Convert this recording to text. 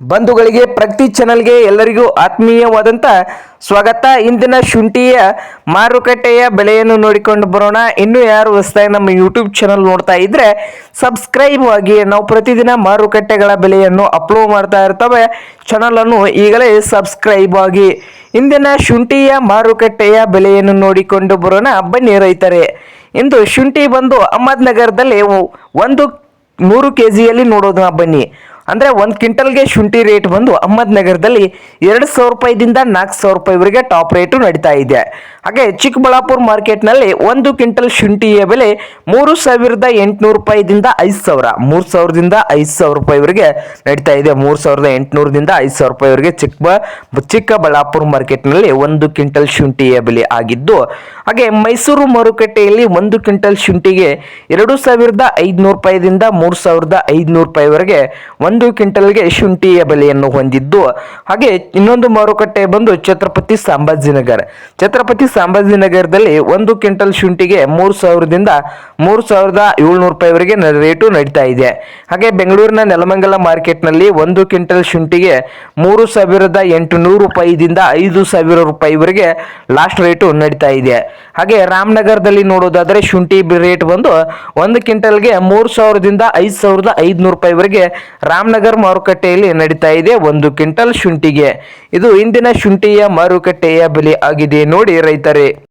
ಬಂಧುಗಳಿಗೆ ಪ್ರಗತಿ ಚಾನಲ್ಗೆ ಎಲ್ಲರಿಗೂ ಆತ್ಮೀಯವಾದಂಥ ಸ್ವಾಗತ. ಇಂದಿನ ಶುಂಠಿಯ ಮಾರುಕಟ್ಟೆಯ ಬೆಲೆಯನ್ನು ನೋಡಿಕೊಂಡು ಬರೋಣ. ಇನ್ನೂ ಯಾರು ಹೊಸದಾಗಿ ನಮ್ಮ ಯೂಟ್ಯೂಬ್ ಚಾನಲ್ ನೋಡ್ತಾ ಇದ್ರೆ ಸಬ್ಸ್ಕ್ರೈಬ್ ಆಗಿ. ನಾವು ಪ್ರತಿದಿನ ಮಾರುಕಟ್ಟೆಗಳ ಬೆಲೆಯನ್ನು ಅಪ್ಲೋಡ್ ಮಾಡ್ತಾ ಇರ್ತವೆ. ಚಾನಲನ್ನು ಈಗಲೇ ಸಬ್ಸ್ಕ್ರೈಬ್ ಆಗಿ. ಇಂದಿನ ಶುಂಠಿಯ ಮಾರುಕಟ್ಟೆಯ ಬೆಲೆಯನ್ನು ನೋಡಿಕೊಂಡು ಬರೋಣ. ಬನ್ನಿ ರೈತರೇ. ಇಂದು ಶುಂಠಿ ಬಂದು ಅಹಮದ್ನಗರದಲ್ಲಿ ಒಂದು ನೂರು ಕೆ ಜಿಯಲ್ಲಿ ನೋಡೋದು ಬನ್ನಿ. ಅಂದರೆ ಒಂದು ಕ್ವಿಂಟಲ್ಗೆ ಶುಂಠಿ ರೇಟ್ ಬಂದು ಅಹಮದ್ನಗರದಲ್ಲಿ ಎರಡು ಸಾವಿರ ರೂಪಾಯಿದಿಂದ ನಾಲ್ಕು ಸಾವಿರ ರೂಪಾಯಿವರೆಗೆ ಟಾಪ್ ರೇಟು ನಡೀತಾ ಇದೆ. ಹಾಗೆ ಚಿಕ್ಕಬಳ್ಳಾಪುರ ಮಾರ್ಕೆಟ್ನಲ್ಲಿ ಒಂದು ಕ್ವಿಂಟಲ್ ಶುಂಠಿಯ ಬೆಲೆ ಮೂರು ಸಾವಿರದ ಎಂಟುನೂರು ರೂಪಾಯಿದಿಂದ ಐದು ಸಾವಿರ, ಮೂರು ಸಾವಿರದಿಂದ ಐದು ಸಾವಿರ ರೂಪಾಯಿವರೆಗೆ ನಡೀತಾ ಇದೆ. ಮೂರು ಸಾವಿರದ ಎಂಟುನೂರದಿಂದ ಐದು ಸಾವಿರ ರೂಪಾಯಿವರೆಗೆ ಚಿಕ್ಕ ಚಿಕ್ಕಬಳ್ಳಾಪುರ ಮಾರ್ಕೆಟ್ನಲ್ಲಿ ಒಂದು ಕ್ವಿಂಟಲ್ ಶುಂಠಿಯ ಬೆಲೆ ಆಗಿದ್ದು, ಹಾಗೆ ಮೈಸೂರು ಮಾರುಕಟ್ಟೆಯಲ್ಲಿ ಒಂದು ಕ್ವಿಂಟಲ್ ಶುಂಠಿಗೆ ಎರಡು ಸಾವಿರದ ಐದುನೂರು ರೂಪಾಯಿದಿಂದ ಮೂರು ಸಾವಿರದ ಐದುನೂರು ರೂಪಾಯಿವರೆಗೆ ಒಂದು ಕ್ವಿಂಟಲ್ಗೆ ಶುಂಠಿಯ ಬೆಲೆಯನ್ನು ಹೊಂದಿದ್ದು, ಹಾಗೆ ಇನ್ನೊಂದು ಮಾರುಕಟ್ಟೆ ಬಂದು ಛತ್ರಪತಿ ನಗರ ಛತ್ರಪತಿ ಸಂಭಾಜಿನಗರದಲ್ಲಿ ಒಂದು ಕ್ವಿಂಟಲ್ ಶುಂಠಿಗೆ ಮೂರು ಸಾವಿರದಿಂದ ಮೂರು ಸಾವಿರದ ಏಳ್ನೂರು ರೂಪಾಯಿವರೆಗೆ ರೇಟು ನಡೀತಾ ಇದೆ. ಹಾಗೆ ಬೆಂಗಳೂರಿನ ನೆಲಮಂಗಲ ಮಾರ್ಕೆಟ್ನಲ್ಲಿ ಒಂದು ಕ್ವಿಂಟಲ್ ಶುಂಠಿಗೆ ಮೂರು ಸಾವಿರದ ಎಂಟುನೂರು ರೂಪಾಯಿದಿಂದ ಐದು ಸಾವಿರ ರೂಪಾಯಿವರೆಗೆ ಲಾಸ್ಟ್ ರೇಟು ನಡೀತಾ ಇದೆ. ಹಾಗೆ ರಾಮನಗರದಲ್ಲಿ ನೋಡೋದಾದರೆ ಶುಂಠಿ ರೇಟ್ ಬಂದು ಒಂದು ಕ್ವಿಂಟಲ್ಗೆ ಮೂರು ಸಾವಿರದಿಂದ ಐದು ಸಾವಿರದ ಐದುನೂರು ರೂಪಾಯಿವರೆಗೆ ರಾಮನಗರ ಮಾರುಕಟ್ಟೆಯಲ್ಲಿ ನಡೀತಾ ಇದೆ ಒಂದು ಕ್ವಿಂಟಲ್ ಶುಂಠಿಗೆ. ಇದು ಇಂದಿನ ಶುಂಠಿಯ ಮಾರುಕಟ್ಟೆಯ ಬೆಲೆ ಆಗಿದೆ ನೋಡಿ ರೈತರೇ.